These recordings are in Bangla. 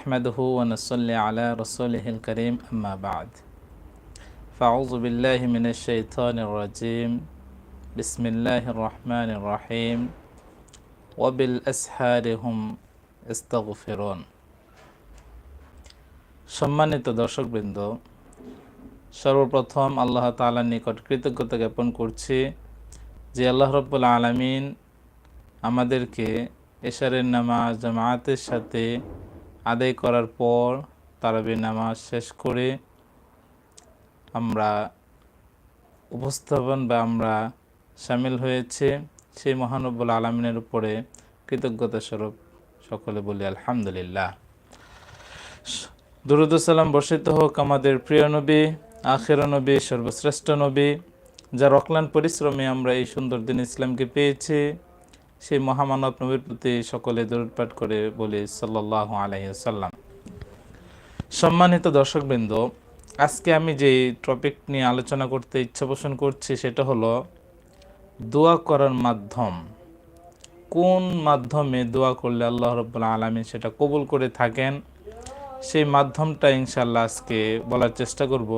نحمده ونصلي على رسوله الكريم أما بعد فأعوذ بالله من الشيطان الرجيم بسم الله الرحمن الرحيم وبالأسحار هم استغفرون সম্মানিত দর্শকবৃন্দ সর্বপ্রথম আল্লাহ তাআলার নিকট কৃতজ্ঞতা জ্ঞাপন করছি যে আল্লাহ রব্বুল আলমিন আমাদেরকে এশারের নামাজ জামায়াতের সাথে আদায় করার পর তারাবি নামাজ শেষ করে আমরা উপস্থাপন বা আমরা সামিল হয়েছে, সেই মহানব্বুল আলমিনের উপরে কৃতজ্ঞতা স্বরূপ সকলে বলি আলহামদুলিল্লাহ। দুরুদুসাল্লাম বর্ষিত হোক আমাদের প্রিয় নবী, আখের নবী, সর্বশ্রেষ্ঠ নবী, যার অক্লান পরিশ্রমে আমরা এই সুন্দর দিন ইসলামকে পেয়েছি। সেই মহামানব নবীর প্রতি সকলে পাঠ করে বলি সাল্লাহ আলহিসাল্লাম সম্মানিত দর্শকবৃন্দ, আজকে আমি যে টপিক নিয়ে আলোচনা করতে ইচ্ছা পোষণ করছি সেটা হলো দোয়া করার মাধ্যম। কোন মাধ্যমে দোয়া করলে আল্লাহ রব্বুল্লা আলমী সেটা কবুল করে থাকেন? সেই মাধ্যমটা ইনশাল্লাহ আজকে বলার চেষ্টা করব।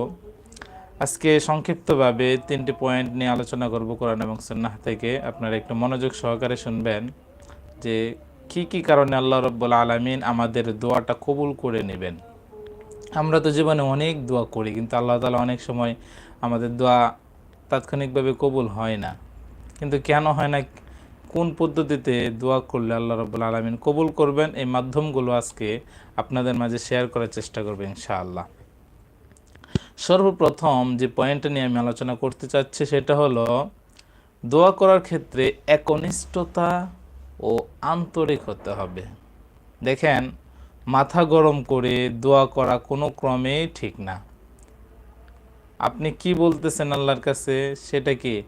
আজকে সংক্ষিপ্তভাবে তিনটি পয়েন্ট নিয়ে আলোচনা করব কোরআন এবং সন্ন্যাহ থেকে। আপনারা একটু মনোযোগ সহকারে শুনবেন যে কি কি কারণে আল্লাহ রব্বুল আলমিন আমাদের দোয়াটা কবুল করে নেবেন। আমরা তো জীবনে অনেক দোয়া করি, কিন্তু আল্লাহ তালা অনেক সময় আমাদের দোয়া তাৎক্ষণিকভাবে কবুল হয় না। কিন্তু কেন হয় না, কোন পদ্ধতিতে দোয়া করলে আল্লাহ রব্বুল আলমিন কবুল করবেন, এই মাধ্যমগুলো আজকে আপনাদের মাঝে শেয়ার করার চেষ্টা করবেন ইনশাআল্লাহ। সর্বপ্রথম যে পয়েন্টটা নিয়ে আমি আলোচনা করতে চাচ্ছি সেটা হলো, দোয়া করার ক্ষেত্রে একনিষ্ঠতা ও আন্তরিক হতে হবে। দেখেন, মাথা গরম করে দোয়া করা কোনো ক্রমেই ঠিক না। আপনি কি বলতেছেন আল্লাহর কাছে? সেটা কি?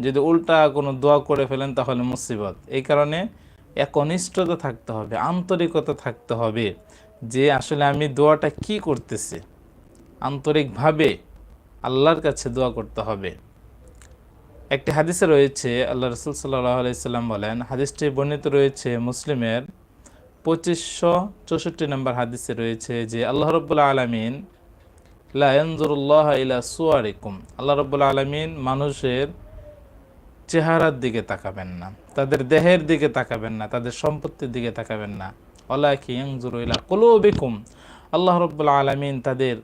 যদি উল্টা কোনো দোয়া করে ফেলেন তাহলে মুসিবত। এই কারণে একনিষ্ঠতা থাকতে হবে, আন্তরিকতা থাকতে হবে যে আসলে আমি দোয়াটা কি করতেছি। আন্তরিকভাবে আল্লাহর কাছে দোয়া করতে হবে। একটি হাদিসে রয়েছে, আল্লাহ রসুল সাল্লাহ আলাইসাল্লাম বলেন, হাদিসটি বর্ণিত রয়েছে মুসলিমের পঁচিশশো চৌষট্টি নম্বর হাদিসে রয়েছে যে, আল্লাহ রব্বুল্লা আলমিন লায়নজরুল্লাহ ইলা সুয়ারিকুম। আল্লাহ রব্বুল্লা আলমিন মানুষের চেহারার দিকে তাকাবেন না, তাদের দেহের দিকে তাকাবেন না, তাদের সম্পত্তির দিকে তাকাবেন না। আল্লাহ কি ইয়ংজুর ইলা কলোবিকুম। আল্লাহ রব্বুল্লা আলমিন তাদের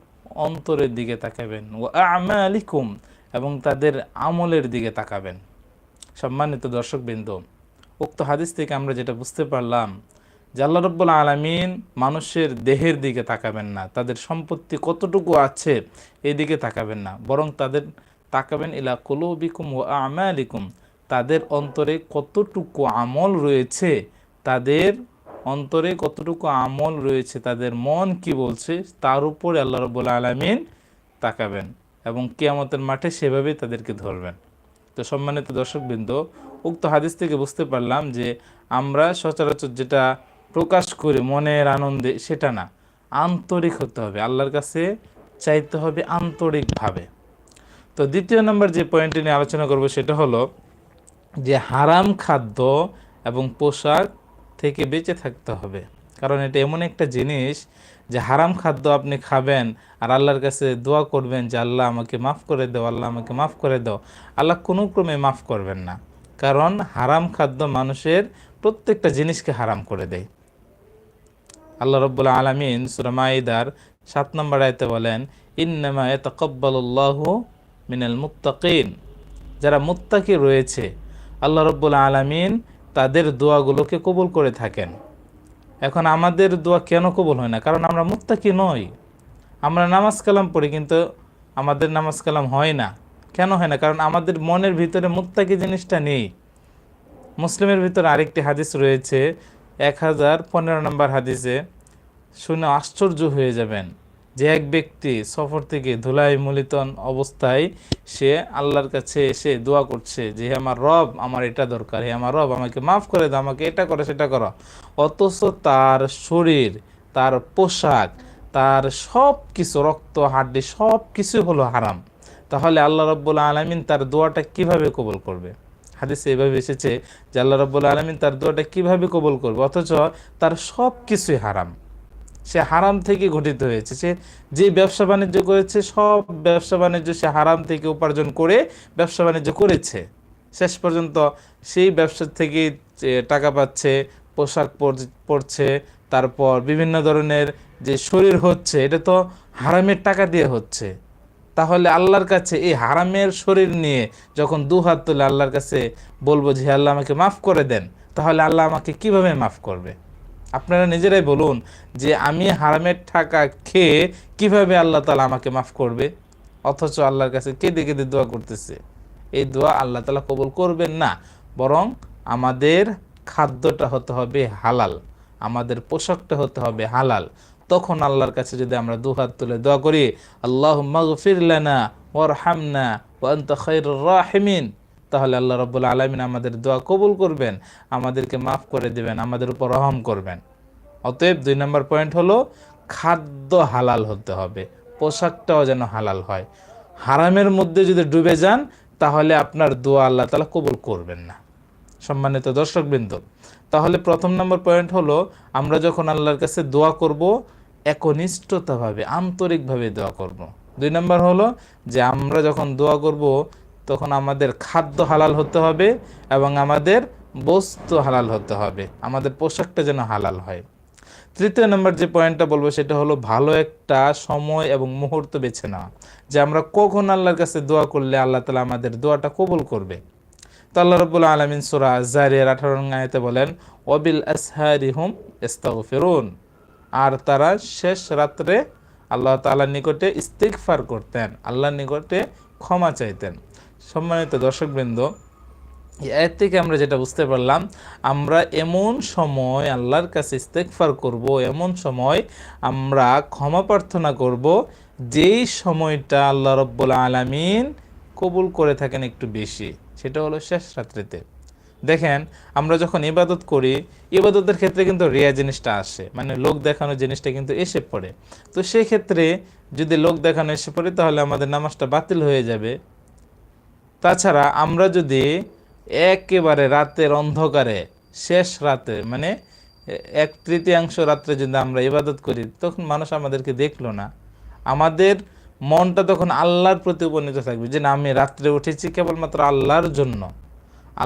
অন্তরের দিকে তাকাবেন। ও আমালিকুম, এবং তাদের আমলের দিকে তাকাবেন। সম্মানিত দর্শকবৃন্দ, উক্ত হাদিস থেকে আমরা যেটা বুঝতে পারলাম যে আল্লাহ রব্বুল আলমিন মানুষের দেহের দিকে তাকাবেন না, তাদের সম্পত্তি কতটুকু আছে এদিকে তাকাবেন না, বরং তাদের তাকাবেন ইলা কলবিকুম ও আমালিকুম, তাদের অন্তরে কতটুকু আমল রয়েছে তাদের অন্তরে কতটুকু আমল রয়েছে, তাদের মন কি বলছে, তার উপরে আল্লাহ রব্বুল আলমিন তাকাবেন এবং কেয়ামতের মাঠে সেভাবেই তাদেরকে ধরবেন। তো সম্মানিত দর্শকবৃন্দ, উক্ত হাদিস থেকে বুঝতে পারলাম যে আমরা সচরাচর যেটা প্রকাশ করে মনের আনন্দে, সেটা না। আন্তরিক হতে হবে, আল্লাহর কাছে চাইতে হবে আন্তরিকভাবে। তো দ্বিতীয় নম্বর যে পয়েন্টটি নিয়ে আলোচনা করব সেটা হলো যে হারাম খাদ্য এবং পোশাক থেকে বেঁচে থাকতে হবে। কারণ এটা এমন একটা জিনিস যে হারাম খাদ্য আপনি খাবেন আর আল্লাহর কাছে দোয়া করবেন যে, আল্লাহ আমাকে মাফ করে দাও, আল্লাহ আমাকে মাফ করে দাও। আল্লাহ কোনো ক্রমে মাফ করবেন না। কারণ হারাম খাদ্য মানুষের প্রত্যেকটা জিনিসকে হারাম করে দেয়। আল্লাহ রব্বুল্লা আলমিন সুরমাইদার সাত নম্বর আয়তে বলেন, ইন্নামা তকব্বাল্লাহ মিনাল মুত্তাকিন। যারা মুত্তাকি রয়েছে, আল্লাহ রব্বুল্লা আলমিন তাদের দোয়াগুলোকে কবুল করে থাকেন। এখন আমাদের দোয়া কেন কবুল হয় না? কারণ আমরা মুত্তাকি নই। আমরা নামাজ কালাম পড়ি, কিন্তু আমাদের নামাজ কালাম হয় না। কেন হয় না? কারণ আমাদের মনের ভিতরে মুত্তাকি জিনিসটা নেই। মুসলিমের ভিতরে আরেকটি হাদিস রয়েছে, এক হাজার পনেরো নম্বর হাদিসে, শুনে আশ্চর্য হয়ে যাবেন। যে এক ব্যক্তি সফর থেকে ধুলাই মলিতন অবস্থায় সে আল্লাহর কাছে এসে দোয়া করছে যে, হে আমার রব, আমার এটা দরকার। হে আমার রব, আমাকে মাফ করে দাও, আমাকে এটা করে, সেটা করো। অথচ তার শরীর, তার পোশাক, তার সব কিছু রক্ত, হাড্ডি সব কিছু হলো হারাম। তাহলে আল্লাহ রব্বুল আলমিন তার দোয়াটা কীভাবে কবল করবে? হাদিসে এভাবে এসেছে যে, আল্লাহ রব্বুল আলমিন তার দোয়াটা কীভাবে কবল করবে? অথচ তার সব কিছুই হারাম। সে হারাম থেকে ঘটিত হয়েছে। সে যে ব্যবসা বাণিজ্য করেছে, সব ব্যবসা বাণিজ্য সে হারাম থেকে উপার্জন করে ব্যবসা বাণিজ্য করেছে। শেষ পর্যন্ত সেই ব্যবসা থেকে টাকা পাচ্ছে, পোশাক পর- পরছে, তারপর বিভিন্ন ধরনের যে শরীর হচ্ছে, এটা তো হারামের টাকা দিয়ে হচ্ছে। তাহলে আল্লাহর কাছে এই হারামের শরীর নিয়ে যখন দু হাত তুলে আল্লাহর কাছে বলব যে আল্লাহ, আমাকে মাফ করে দেন। তাহলে আল্লাহ আমাকে কীভাবে মাফ করবে? আপনারা নিজেরাই বলুন যে আমি হারামের টাকা খেয়ে কীভাবে আল্লাহ তালা আমাকে মাফ করবে? অথচ আল্লাহর কাছে কেঁদে কেঁদে দোয়া করতেছে? এই দোয়া আল্লাহ তালা কবুল করবেন না, বরং আমাদের খাদ্যটা হতে হবে হালাল, আমাদের পোশাকটা হতে হবে হালাল। তখন আল্লাহর কাছে যদি আমরা দুহাত তুলে দোয়া করি আল্লাহ মাগফির লানা ওয়ারহামনা ওয়া আনতা খায়রুর রাহিমিন। তাহলে আল্লাহ রাব্বুল আলামিন আমাদের দোয়া কবুল করবেন, আমাদেরকে মাফ করে দেবেন, আমাদের উপর রহম করবেন। অতএব দুই নম্বর পয়েন্ট হলো, খাদ্য হালাল হতে হবে, পোশাকটাও যেন হালাল হয়। হারামের মধ্যে যদি ডুবে যান, তাহলে আপনার দোয়া আল্লাহ তালা কবুল করবেন না। সম্মানিত দর্শকবৃন্দ, তাহলে প্রথম নম্বর পয়েন্ট হলো, আমরা যখন আল্লাহর কাছে দোয়া করব, একনিষ্ঠতাভাবে, আন্তরিকভাবে দোয়া করব। দুই নম্বর হলো যে আমরা যখন দোয়া করব তখন আমাদের খাদ্য হালাল হতে হবে এবং আমাদের বস্তু হালাল হতে হবে। আমাদের পোশাকটা যেন হালাল হয়। তৃতীয় নম্বর যে পয়েন্টটা বলব সেটা হলো ভালো একটা সময় এবং মুহূর্ত বেছে নেওয়া। যে আমরা কখন আল্লাহর কাছে দোয়া করলে আল্লাহ তালা আমাদের দোয়াটা কবুল করবে। তো আল্লাহ রবুল আলমিন সুরা জারিয়ার আঠারো আয়তে বলেন অবিল আসহারি হুম ইস্তাগফিরুন। আর তারা শেষ রাত্রে আল্লাহ তাআলার নিকটে ইস্তিগফার করতেন, আল্লাহর নিকটে ক্ষমা চাইতেন। সম্মানিত দর্শকবৃন্দ এর থেকে আমরা যেটা বুঝতে পারলাম, আমরা এমন সময় আল্লাহর কাছে ইস্তেকফার করব, এমন সময় আমরা ক্ষমা প্রার্থনা করব, যেই সময়টা আল্লাহ রব্বুল আলামিন কবুল করে থাকেন একটু বেশি, সেটা হলো শেষ রাত্রিতে। দেখেন, আমরা যখন ইবাদত করি, ইবাদতের ক্ষেত্রে কিন্তু রিয়া জিনিসটা আসে মানে লোক দেখানো জিনিসটা কিন্তু এসে পড়ে। তো সেই ক্ষেত্রে যদি লোক দেখানো এসে পড়ে, তাহলে আমাদের নামাজটা বাতিল হয়ে যাবে। তাছাড়া আমরা যদি একেবারে রাতের অন্ধকারে, শেষ রাতে মানে এক তৃতীয়াংশ রাত্রে যদি আমরা ইবাদত করি, তখন মানুষ আমাদেরকে দেখল না। আমাদের মনটা তখন আল্লাহর প্রতি উপনীত থাকবে যে না, আমি রাত্রে উঠেছি কেবলমাত্র আল্লাহর জন্য।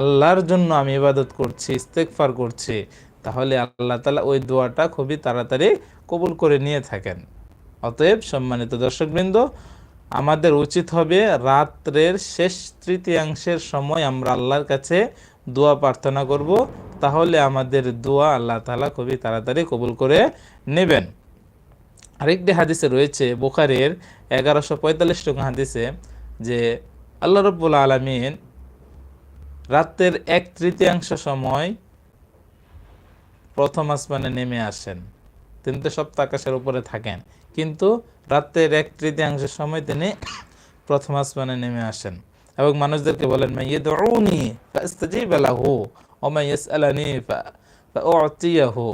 আল্লাহর জন্য আমি ইবাদত করছি ইস্তেকফার করছি। তাহলে আল্লাহ তালা ওই দোয়াটা খুবই তাড়াতাড়ি কবুল করে নিয়ে থাকেন। অতএব সম্মানিত দর্শকবৃন্দ আমাদের উচিত হবে রাত্রের শেষ তৃতীয়াংশের সময় আমরা আল্লাহর কাছে দোয়া প্রার্থনা করব। তাহলে আমাদের দোয়া আল্লাহ তালা খুবই তাড়াতাড়ি কবুল করে নেবেন। আরেকটি হাদিসে রয়েছে, বুখারের এগারোশো পঁয়তাল্লিশ টাকা হাদিসে যে আল্লাহ রব্বুল আলমিন রাতের এক তৃতীয়াংশ সময় প্রথম আসমানে নেমে আসেন। তিনি তো সপ্তাহ আকাশের উপরে থাকেন। কিন্তু রাত্রের এক তৃতীয়াংশের সময় তিনি প্রথম আসমানে নেমে আসেন এবং মানুষদেরকে বলেন মাই ইয়াদউনি ফাস্তাজিব লাহু ওয়া মাই ইয়াসআলানি হো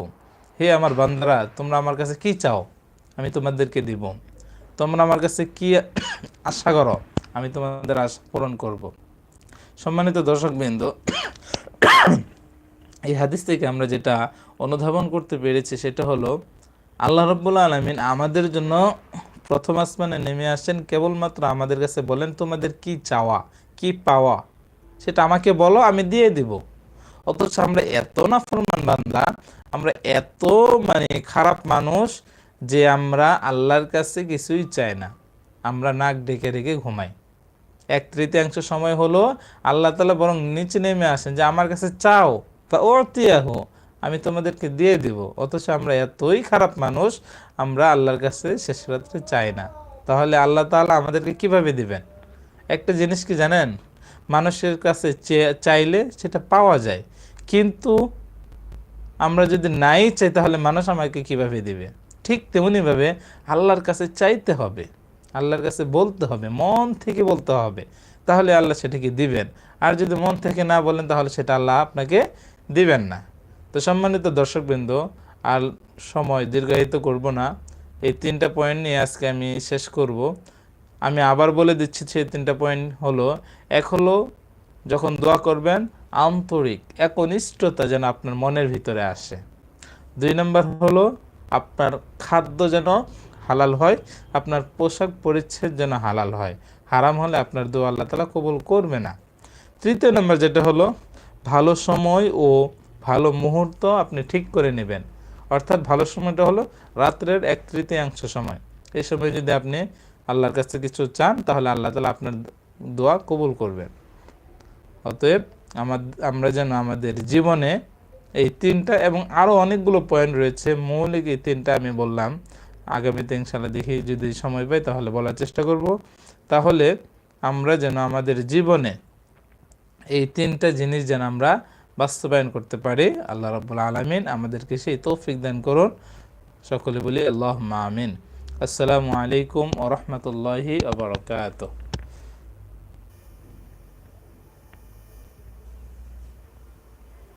হে আমার বান্দারা, তোমরা আমার কাছে কি চাও? আমি তোমাদেরকে দিব। তোমরা আমার কাছে কি আশা করো? আমি তোমাদের আশা পূরণ করব। সম্মানিত দর্শকবৃন্দ, এই হাদিস থেকে আমরা যেটা অনুধাবন করতে পেরেছি সেটা হলো আল্লাহ রব্বুল্লা আলমিন আমাদের জন্য প্রথম আসমানে নেমে আসেন, কেবলমাত্র আমাদের কাছে বলেন, তোমাদের কি চাওয়া? কি পাওয়া? সেটা আমাকে বলো, আমি দিয়ে দিব। অথচ আমরা এত না ফরমান বান্দা, আমরা এত মানে খারাপ মানুষ যে আমরা আল্লাহর কাছে কিছুই চাই না। আমরা নাক ডেকে রেখে ঘুমাই। এক তৃতীয়াংশ সময় হলো, আল্লাহ তালা বরং নিচে নেমে আসেন যে, আমার কাছে চাও তা অতিয়াহ আমি তোমাদেরকে দিয়ে দিব। অথচ আমরা এতই খারাপ মানুষ, আমরা আল্লাহর কাছে শেষ রাত্রে চাই না। তাহলে আল্লাহ তাআলা আমাদেরকে কীভাবে দিবেন? একটা জিনিস কি জানেন? মানুষের কাছে চাইলে সেটা পাওয়া যায়। কিন্তু আমরা যদি নাই চাই, তাহলে মানুষ আমাকে কীভাবে দিবে? ঠিক তেমনিভাবে আল্লাহর কাছে চাইতে হবে। আল্লাহর কাছে বলতে হবে, মন থেকে বলতে হবে। তাহলে আল্লাহ সেটাকে দিবেন। আর যদি মন থেকে না বলেন, তাহলে সেটা আল্লাহ আপনাকে দিবেন না। তো সম্মানিত দর্শকবৃন্দ, আর সময় দীর্ঘায়িত করব না। এই তিনটা পয়েন্ট নিয়ে আজকে আমি শেষ করব। আমি আবার বলে দিচ্ছি সেই তিনটা পয়েন্ট হলো, এক হলো যখন দোয়া করবেন, আন্তরিক একনিষ্ঠতা যেন আপনার মনের ভিতরে আসে। দুই নম্বর হলো আপনার খাদ্য যেন হালাল হয়, আপনার পোশাক পরিচ্ছেদ যেন হালাল হয়। হারাম হলে আপনার দোয়া আল্লাহ তালা কবুল করবে না। তৃতীয় নম্বর যেটা হলো, ভালো সময় ও ভালো মুহূর্ত আপনি ঠিক করে নেবেন। অর্থাৎ ভালো সময়টা হলো রাত্রের এক তৃতীয়াংশ সময়। এই সময় যদি আপনি আল্লাহর কাছে কিছু চান, তাহলে আল্লাহ তালা আপনার দোয়া কবুল করবেন। অতএব আমার আমরা যেন আমাদের জীবনে এই তিনটা এবং আরও অনেকগুলো পয়েন্ট রয়েছে, মৌলিক এই তিনটা আমি বললাম। আগামীতে ইনশাল্লাহ দেখি যদি সময় পাই, তাহলে বলার চেষ্টা করব। তাহলে আমরা যেন আমাদের জীবনে এই তিনটা জিনিস যেন আমরা বাস্তবায়ন করতে পারি। আল্লাহ রব্বুল আলমিন আমাদেরকে সেই তৌফিক দান করুন। সকলে বলি আল্লাহ মামিন আসসালামু আলাইকুম ওরহমতুল্লাহি আবরকাত